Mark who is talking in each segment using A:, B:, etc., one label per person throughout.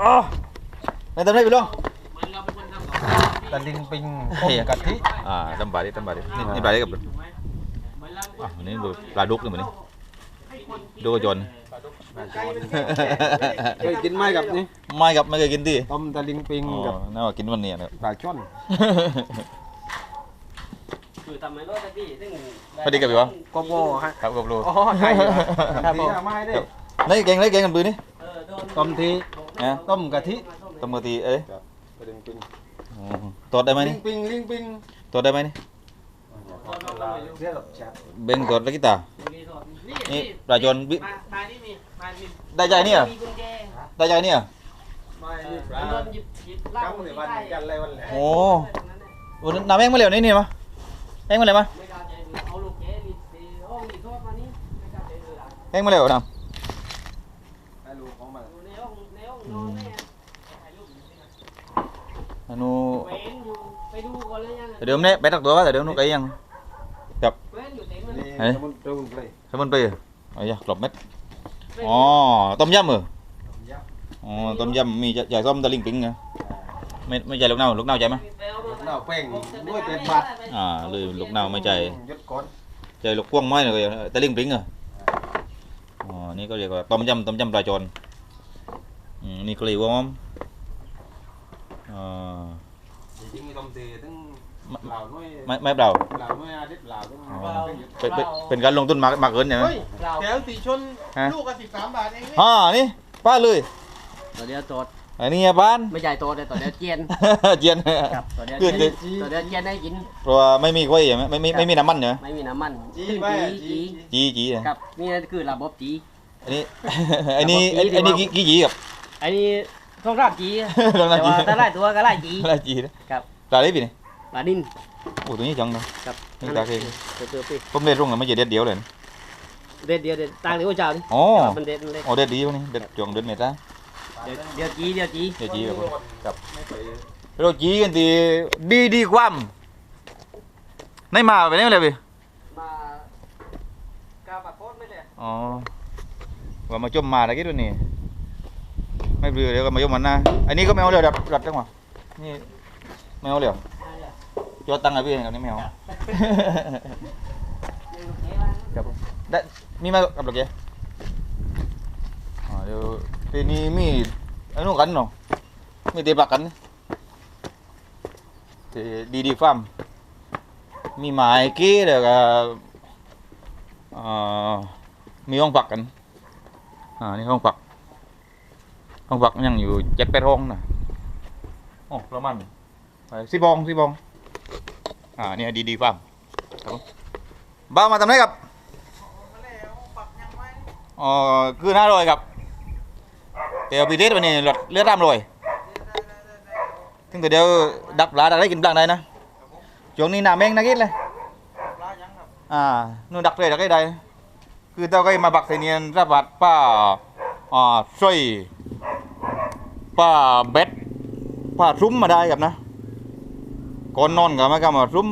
A: อ๋อในตำแหน่งไปลง
B: ตะลิงปิงต้มกะทิ
A: อ่าตำบาดิตำบาดินี่นี่ปลาได้กับอะอันนี้ดูปลาดุกนี่เหมือนนี่ดูกระจน
B: เคยกินไหมกับนี่
A: ไม่ครับไม่เคยกินดิ
B: ต้มตะลิงปิง
A: อ๋อ
B: กับ
A: น่าว่ากินวันนี้นะครับ
B: ปลาช่อน
C: คือทำไมรถตะกี้ซึ่ง
A: สวัสดีครับพี่วะ
B: กโบฮะ
A: ครับกับลูก
B: อ๋อใช่เหรอครับผมไม่ได้
A: ในแกงในแกงกันปืนนี่
C: เออโดน
B: ต้มที
A: นะ
B: ต้มกะทิ
A: ตำมือตีเอ้ย
B: ตะลิงปิง
A: อ๋อตรวจได้ไหม
B: ลิ
A: นี่
B: งปิงลิงปิง
A: ตรวจได้ไหมนี่
B: เรียกแบบแชท
A: เบงตรวจแล้วกี่ตา นี่ปลาจนบิ
C: มามานี่มีมามี
A: ได้ใจเนี่ย
C: มีกุญแจ
A: ได้ใจเนี่ย
B: ไม่นี่ป
C: โด
B: ลาน
C: หยิบหยิบเหล้า
B: จังเลยวันกันเลยวันแหละ
A: โอ้โหน้ำแห้งมาเหลวนี่นี่มาแห้งมาเลยมา
C: ไม่กล้าใจดูเอาลูกแกรีบรีบห้องรีบโทษมานี่ไม่กล้าใจดูหลาน
A: แห้งมาเหลวนะ
B: ให้ลูกของมัน
C: อยู่ในห้องในห้องนอนแม่ถ่ายรูปอยู่นี่นะ
A: อนุ
C: เว้นอยู่ไปดูก่อนเลยยัง
A: เดี๋ยวนี้ไปตักตัวว่าแต่เดี๋ยวนู้นไกยัง
C: เว้นอยู่เต็มมัน
B: นี่
A: เฮ้ย
B: สมุนเปรี้ยวเลย
A: สมุนไพรเหรออ๋อยกรอบเม็ดอ๋อต้มยำเหรอ
B: ยักษ์
A: อ๋อต้มยำมีใหญ่ส้มตะลิงปิงไงไม่ไม่ใช่ลูกเน่าลูกเน่าใจไหม
B: หน้าเป้งด้วยเป็นบาท
A: อ่าเลยลูกเน่าไม่ใจ
B: ยศก้อน
A: ใจลูกพ่วงไม้เลยตะลิงปิงเหรออ๋อนี่ก็เรียกว่าต้มยำต้มยำปลาจนอืมนี่กลีวอมอ่า
B: จริงๆต้มทีทั้งเหล่าน้อย
A: ไม่ไม่เปล่า
B: เหล่าน้อยอาทิตย์เหล่าทั้ง
A: อ๋อ เป็นเป็นเป็นการลงทุนมากมากเกินใช่ไหม
D: เฮ้ย
C: เรา
D: แถวสีชน
A: ฮะ
D: ลูกกันสิบสามบาทเองนี่
A: อ่านี่ป้าเลย
C: ตัวเดียวโจด
A: อันนี้บ้าน
C: ไม่ใหญ่โตแต่ตัวเดียวเจียน
A: เจียน
C: ครับตัวเดียว
A: คือ
C: เจียน
A: คือ
C: ตัวเดียวเจียนได้กิน
A: เพราะว่าไม่มีไว้ใช่ไหมไม่ไม่ไม่มีน้ำมันเหรอ
C: ไม่มีน้ำมัน
B: จี
C: ซึ่ง
B: ไป
C: จี
B: จี
C: จี
A: จีจีอะ
C: ครับนี่คือระบบจี
A: อันนี้ อันนี้อันอันนี้กี่กี่จีครับ
C: อันนี้ ต้องราบจี
A: ต้องราบจี
C: แต่ว่าถ้าไล่ตัวก็ไล่จี
A: อะไรจีนะครับปลาได้ปีนี่
C: ปลาดิน
A: โอ้ตัวนี้จังเลย
C: ครับ
A: นี่ตาเค็ม
C: เดี๋ยวเดี๋ยวปิด
A: ผมเด็ดรุ่งเลยไม่ใช่เด็ดเดียวเลยนะ
C: เด็ดเดียวเด็ดต่างเดี๋ยวเจ้าดิ
A: อ๋อ
C: มันเด็ดมันเด็ด
A: โอ้เด็ดดีวะนี่เด็ดจวงเด็ดเมตา
C: เดี๋ยวเดี๋ยวจีเดี๋ยวจี
A: เด็ดจีครับผม
B: กับไม่ไป
A: เราจีกันทีดีดีความในมาไปไหนมาเลยพี่
C: มากาปากโคตรไม่เลย
A: อ๋อว่ามาจมมาตะกี้ตัวนี้ ไม่เบื่อเดี๋ยวก็มาจมมันนะอันนี้ก็ไม่เอาเลยดับดับจังหวะนี่ไม่เอาเลยยอดตังค์ไอ้พี่อันนี้ไม่เอาครับผมได้มีมากับหรอแกอ่าเดี๋ยวทีนี้มีไอ้นู่นกันเนาะมีเตะปากกันเตะดีดีฟาร์มมีหมายกี้เดี๋ยวก็อ่ามีห้องพักกันอ่านี่ห้องพัก ห้องพักยังอยู่เจ็ดแปดห้องนะโอ้ประมาณไปสิบองสิบองอ่าเนี่ยดีดีฟาร์มครับบ้ามาทำไรครับอ๋อคือห้าร้อยครับเดี๋ยวพีเทสวันนี้ลดเลือดตามร้อยถึงแต่เดี๋ยวดับปลาดับได้กินปลาได้นะช่วงนี้น้ำแมงนักกินเลยอ่านู่นดักเลยดักได้ได้คือเจ้าก็มาบักเสเนียนระบาดป้าอ่าสร้อย ป้าเบ็ดป้าซุ้มมาได้ครับนะก่อนนอนกับมาก็มาซุ้ม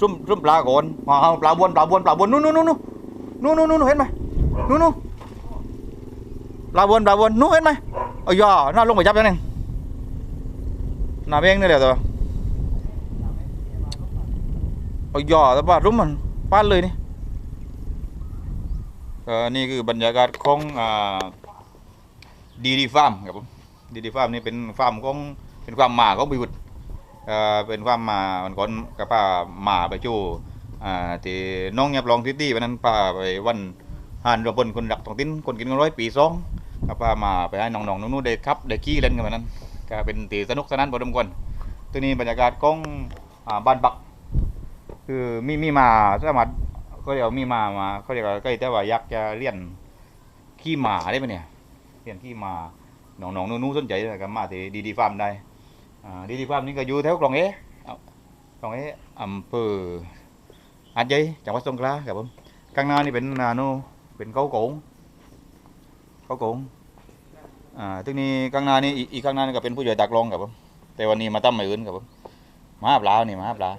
A: ซุ้มซุ้มปลาก่อนมาเอาปลาบวนปลาบวนปลาบวนนู่นนู่นนู่นนู่นนู่นนู่นเห็นไหมนู่นนู่นปลาบวนปลาบวนนู่นเห็นไหมเอ้ยย่าน่าลงไปจับยังไงน้าเองนี่แหละตัวเอ้ยย่าแต่ว่ารุ่มมันป้านเลยนี่เออนี่คือบรรยากาศของอดีดีฟาร์มครับผม ดีดีฟาร์มนี่เป็นฟาร์มของเป็นฟามหมาของบิวุฒเป็นฟามหมามันก่อนกับป้าหมาไปจูอ่าที่น้องยับลองทิตี้วันนั้นป้าไปวันหานรวมพลคนดักท้องถิ่นคนกินกันร้อยปีสองก็พามาไปให้น้องๆนู้นๆได้ครับได้ขี้เล่นกันวันนั้นก็เป็นตีสนุกสนานพอสมควรตัวนี้บรรยากาศของอ่าบ้านบัก คือมีมีมาสามารถก็เรียกว่ามีมามาเขาเรียกว่าใกล้แต่ว่าอยากจะเรียนขี้หมาได้ไหมเนี่ยเรียนขี้หมา น้องๆนู้นๆสนใจก็มาที่ดีดีฟาร์มได้ดีดีฟาร์มนี่ก็อยู่แถวคลองเอเอาคลองเออำเภอหาดใหญ่จังหวัดสงขลาครับผมข้างหน้านี่เป็นนาโนเป็นเขาโกงเขาโกงอ่าทีนี้ข้างหน้านี่อีกข้างหน้านี่ก็เป็นผู้ใหญ่ตักรองครับผมแต่วันนี้มาตั้มมาอื่นครับผมมาหาปลานี่มาหาปลา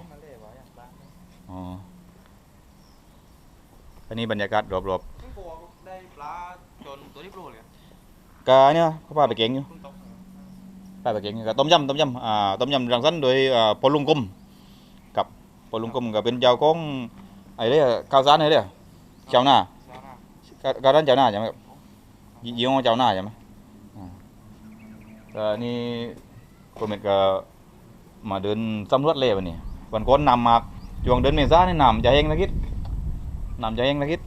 A: อ๋ออันนี้บรรยากาศรอบ
D: ได้ปลาจนตัวที่โปรเลย
A: กาเนี่ยเขาพาไปเก่งอยู่
D: คุณตก
A: ปลาปลาเก่งกับต้มยำต้มยำอ่าต้มยำรังสรรค์โดยอ่าพอลุงกลมกับพอลุงกลมก็เป็นเจ้าของไอ้เรื่อข้าวสารไอ้เรื่อเจ้าหน้าก็ก็ร้านเจ้าหน้าใช่ไหมครับยี่ห้อเจ้าหน้าใช่ไหมอ่าก็นี่คนเม็ดก็มาเดินสำรวจเลยวันนี้วันก่อนนำมาช่วงเดือนเมษานี่นำจะเองนะคิดนำจะเองนะคิด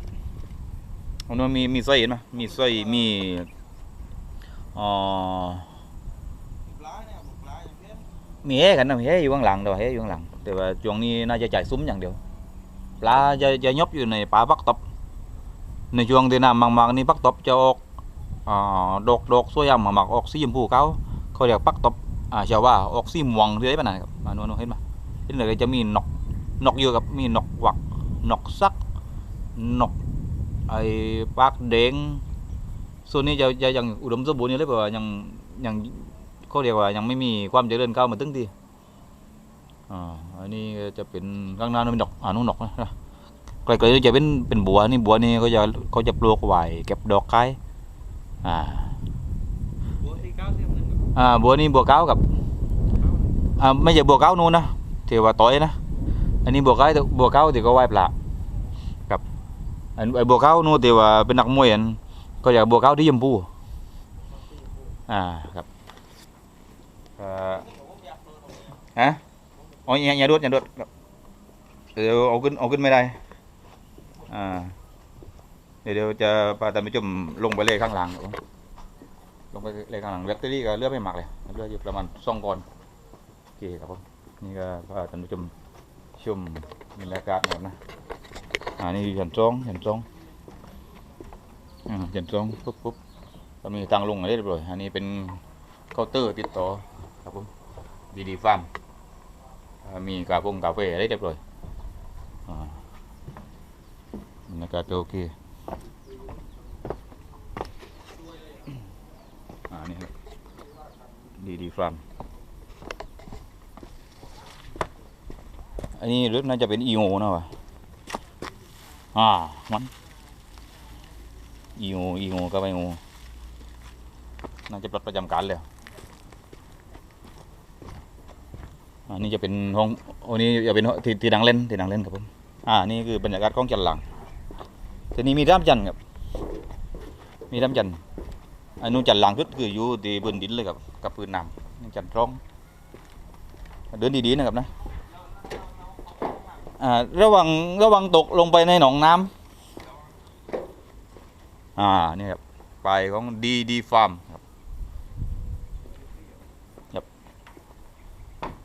A: มันมีมีสร้อยเห็นไหมมีสร้อยมี อ๋อมีเฮกันนะมีเฮอยู่ข้างหลังแต่ว่าเฮอยู่ข้างหลังแต่ว่าช่วงนี้น่าจะจ่ายซุ้มอย่างเดียวปลาจะจะยบอยู่ในป่าปักตบในช่วงที่น้ำมากๆนี่ปักตบจะออกอ่าดอกดอกสวยงามมากๆออกสีชมพูเขาเขาเรียกปักตบอ่าชาวว่าออกสีม่วงที่ไหนปะนครับมาโน่นเห็นปะเห็นเลยจะมีนกนกอยู่กับมีนกหวักนกซักนกไอ้ปากแดง ส่วนนี้จะจะยังอุดมสมบูรณ์อยู่เลยเพราะว่ายังยังเขาเรียกว่ายังไม่มีความเจริญก้าวมาตึ้งทีอ่าอันนี้ก็จะเป็นข้างหน้านั่นเป็นดอกอ่านุ่นดอกนะนะไกลๆจะเป็นเป็นบัวนี่บัวนี่เขาจะเขาจะปลูกไว้เก็บดอกไข่อ่าอ่าบัวนี่บัวเก้ากับอ่าไม่ใช่บัวเก้านู่นนะที่ว่าต้อยนะอันนี้บัวเก้าบัวเก้าที่เขาไหว้ปลากับอันไอ้บัวเก้านู่นที่ว่าเป็นนักมวยอัน ก็อยากบัวเก้าที่ยมพูอ่าครับเอ่อฮะอ๋ออย่าอย่าดดอย่าดดเดี๋ยวเอาขึ้นเอาขึ้นไม่ได้อ่าเดี๋ยวเดี๋ยวจะพาท่านผู้ชมลงไปเลยข้างหลังลงไปเลยข้างหลังแบตเตอรี่ก็เลือกไม่หมากเลยเลือกอยู่ประมาณสองก้อนโอเคครับผมนี่ก็พาท่านผู้ชมชมบรรยากาศหมดนะอ่านี่ชั้นสองชั้นสอง อ่าชั้นสองปุ๊บปุ๊บก็มีทางลงอะไรเรียบร้อยอันนี้เป็นเคาน์เตอร์ติดต่อครับผมดีดีฟาร์มมีกาแฟกาแฟอะไรเรียบร้อยอ่าบรรยากาศโอเคอ่านี่ครับดีดีฟาร์มอันนี้รถน่าจะเป็นอีโอนะวะอ่ามัน อีโออีโอก็ไปโอน่าจะปลดประจำการแล้วอันนี้จะเป็นห้องอันนี้จะเป็นที่ที่นั่งเล่นที่นั่งเล่นครับผมอ่านี่คือบรรยากาศของจันทร์หลังทีนี้มีด้ามจันทร์ครับ มีด้ามจันทร์อันนู้นจันทร์หลังสุดคืออยู่ที่บนดินเลยครับกับพื้นนำนี่จันทร์ร้องเดินดีๆนะครับนะอ่าระวังระวังตกลงไปในหนองน้ำ อ่านี่ครับไปลายของดีดีฟาร์มครับ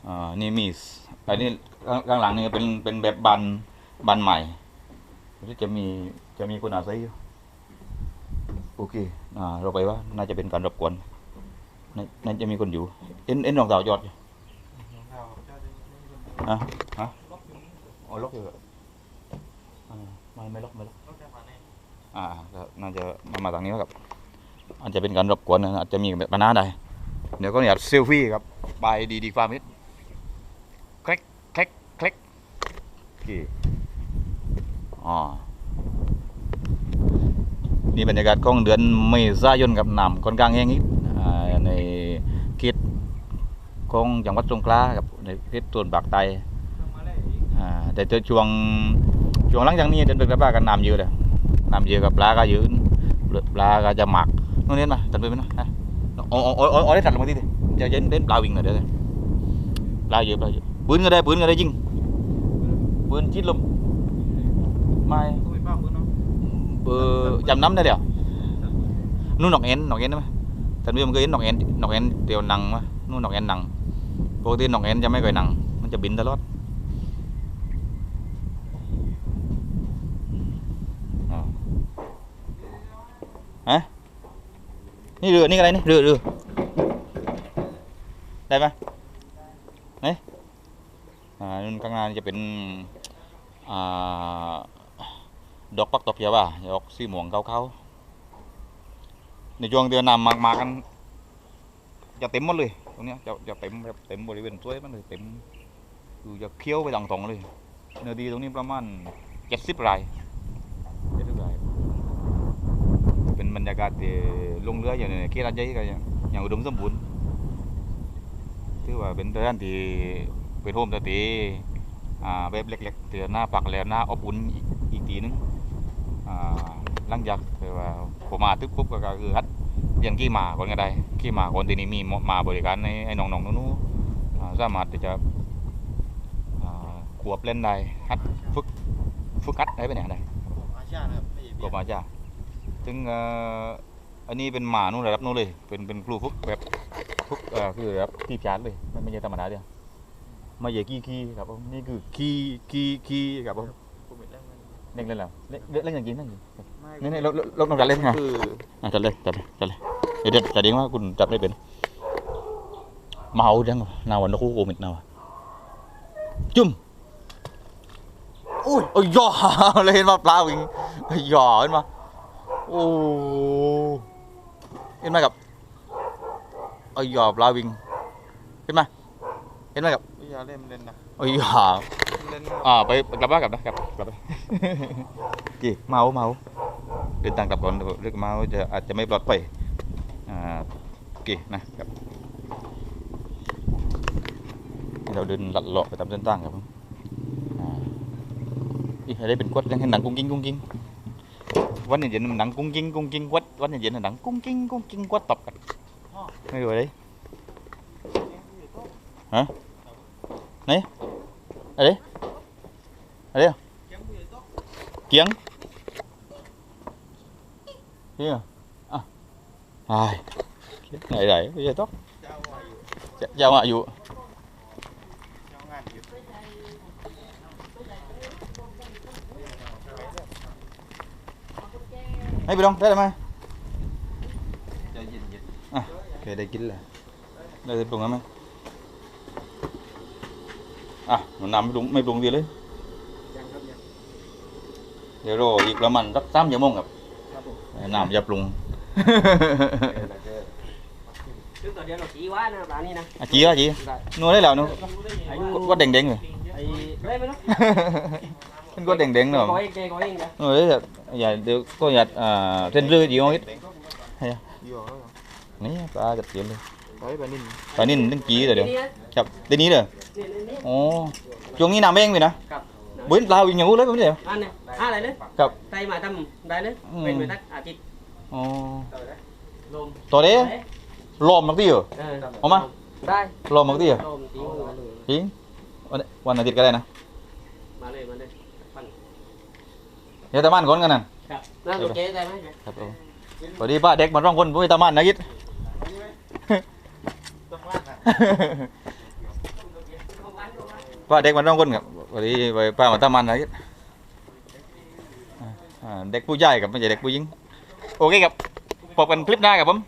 A: อ่านี่มีสอันนี้ข้างข้างหลังนี่เป็นเป็นแบบบันบันใหม่ที่จะมีจะมีคนอาศัยอยู่โอเคอ่าเราไปว่าน่าจะเป็นการรบกวนน่าน่าจะมีคนอยู่เอ็นเอ็นรองเท้าจอดอยู่อะฮะอ๋อล็อกอยู่เหรออ่าไม่ไม่ล็อกไม่ล็อก อ่าก็น่าจะมาทางนี้ครับ อาจจะเป็นการรบกวนนะอาจจะมีแบบปัญหาใดเดี๋ยวก็อยากเซลฟี่ครับไปดีดีฟาร์มิดคลิกคลิกคลิกโอเคอ๋อนี่บรรยากาศของเดือนเมษายนกับน้ำค่อนข้างแห้งนิดอ่าในเขตของจังหวัดสงขลากับในเขตส่วนปากใต้อ่าแต่เจอช่วงช่วงหลังจากนี้เดือนเป็นกระบ้ากันน้ำเยอะเลย น้ำเยอะกับปลาก็เยอะปลาก็จะหมักนู่นนี่มาตัดไปไหมนะฮะโอ้โอ้โอ้โอ้ได้ตัดลงมาทีดิจะเย็นเล่นปลาวิ่งหน่อยเดี๋ยวปลาเยอะปลาเยอะปืนก็ได้ปืนก็ได้ยิงปืนชิดลมไม่เบอร์จำน้ำได้เดียวนู่นนกเอ็นนกเอ็นได้ไหมท่านผู้ชมเคยเห็นนกเอ็นนกเอ็นเดียวหนังไหมนู่นนกเอ็นหนังปกตินกเอ็นจะไม่เคยหนังมันจะบินตลอดอ๋อฮะ นี่เรือนี่อะไรนี่เรือเรือได้ไหมอ่านู่นข้างหน้านี่จะเป็นอ่าดอกปักตบใช่ป่ะดอกสีม่วงเขาๆในช่วงเดือนน้ำมามากันจะเต็มหมดเลยตรงนี้จะจะเต็มเต็มบริเวณสวยมันเลยเต็มคือจะเคี้ยวไปต่างตรงเลยเนื้อดีตรงนี้ประมาณเจ็ดสิบไร่เจ็ดสิบไร่ เป็นบรรยากาศที่ลงเรืออย่างในเขตราชใหญ่กันอย่างอุดมสมบูรณ์ถือว่าเป็นสถานที่เป็นโฮมสเตย์อ่าแบบเล็กๆเตือหน้าปักแล้วหน้าอบอุ่นอีกอีกทีนึงอ่าหลังจากคือว่าผมมาตึกปุ๊บก็คือฮัดเรียนขี่ม้าก่อนก็ได้ขี่ม้าก่อนที่นี่มีมาบริการในไอ้น้องๆนู้นๆอ่าสามารถที่จะอ่าขวบเล่นได้ฮัดฝึกฝึกฮัดได้ไปไหนได้
B: อาชาครับไม่ใช่
A: ก็มาจ้า ถึงเอ่ออันนี้เป็นหมานู่นระดับนู้นเลย เป็นเป็นครูฝึกแบบฝึกเอ่อคือแบบที่พิจารเลยไม่ไม่ใช่ธรรมดาเดียวไม่ใช่ขี้ขี้ครับผมนี่คือขี้ขี้ขี้ครับผม
B: ผมเป็นเรื่องมัน
A: เล่นเล่นแล้วเล่นเล่นเล่นอย่างกินนั่น
B: ไม่
A: นี่นี่ลดลดลดลงจัดเล่นไง
B: คือ
A: อะจัดเลยจัดเลยจัดเลยเดี๋ยวเดี๋ยวจัดเองว่าคุณจับได้เป็นเมาจังวะนาวันนกคู่โกมิดนาวะจุ่มอุ้ยโอ้ยย่อเลยเห็นมาปลาวิ่งย่อเห็นมา โอ้เห็นไหมกับโอ้ยย่อปลาวิ่งเห็นไหมเห็นไหมกับ
B: วิชาเล่นเล่นนะ
A: โอ้ยย่อ
B: เล่น
A: อ่าไปกลับบ้านกลับนะกลับกลับไปกี่เมาเมาเดินทางกลับก่อนเรื่องเมาจะอาจจะไม่ปลอดภัยอ่ากี่นะครับนี่เราเดินหลัดเลาะไปตามเส้นทางครับผมอ่าอีอะไรเป็นกวดยังเห็นหนังกุ้งกิ้งกุ้งกิ้ง วันนี้เย็นหนังกุ้งกิ้งกุ้งกิ้งกวดวันนี้เย็นหนังกุ้งกิ้งกุ้งกิ้งกวดตบกันไม่รู้อะไรฮะไหนอะไรอะไรอะ kiếng thế à à ai này đấy bây giờ tóc
B: เจ้าอายุ
A: chào ạ dụ
B: เจ้างานอยู่
A: hay bị đông đây là mai
B: ใจเย็นเย็น
A: ok đây kín là đây tiếp tục lắm em à nó nằm mới đúng mới đúng gì đấy
C: ยังครับยัง
A: เดี๋ยวรออีกประมาณสักสามชั่วโมงครับ
C: ครับผม
A: น้ำจะปรุง
C: ซึ่งตอนเดียวเราชี้ว่านะปลานี่นะ
A: à chị á chị
C: ได้
A: nuôi đấy là nó
C: ไอ้
A: quất đèn đèn rồi
C: ไอ้เล่นไหมเนาะ
A: มัน quất đèn đèn
C: ก้
A: rồi
C: อยเองก้อยเองจ้ะ
A: nuôi đấy là giờ được có nhặt à trên rươi gì không ít
B: อยู่แล้ว
A: นี่ปลากระเทียมเลย
B: ไปไปนิ่ม
A: ปลานิ่นนึ่งจีเลยเดี๋ยว
C: นี่นะ
A: ครับเดี๋ยวนี้เลย
C: นี่นี่นี่
A: โอ้ช่วงนี้น้ำเอ งเลยนะครับบุ้นปลาอีกอย่างงูเลยไม่ใช่เหรอ
C: อันนี้อะไรเลย
A: ครับ
C: tay mà tâm đây đấy
A: Ừ.
C: bên người tắt à chị
A: อ๋อ
C: lồm
A: ตัวเด้
C: đấy
A: ลมมักที่เหรอ
C: Ờ,
A: Ủa mà?
C: đây
A: ลมมักที่เหรอ
C: lồm tí mà lười.
A: จริงวันวันอาทิตย์ก็ได้นะ
C: mà đây mà đây Bằng.
A: เดี๋ยวตะมันก่อนกันนั่น
C: Dạ. nó
A: Được
C: được chế đây mấy
A: ครับผมสวัสดีป้าเด็กมาร้องคนไม่ตะมันนะยิด
B: ต้องว่างอะ
A: ป้าเด็กมาร้องคนครับสวัสดีไปป้ามาตะมันนะยิดอ่าเด็กผู้ใหญ่กับไม่ใช่เด็กผู้หญิงโอเคครับพบกันคลิปหน้าครับผม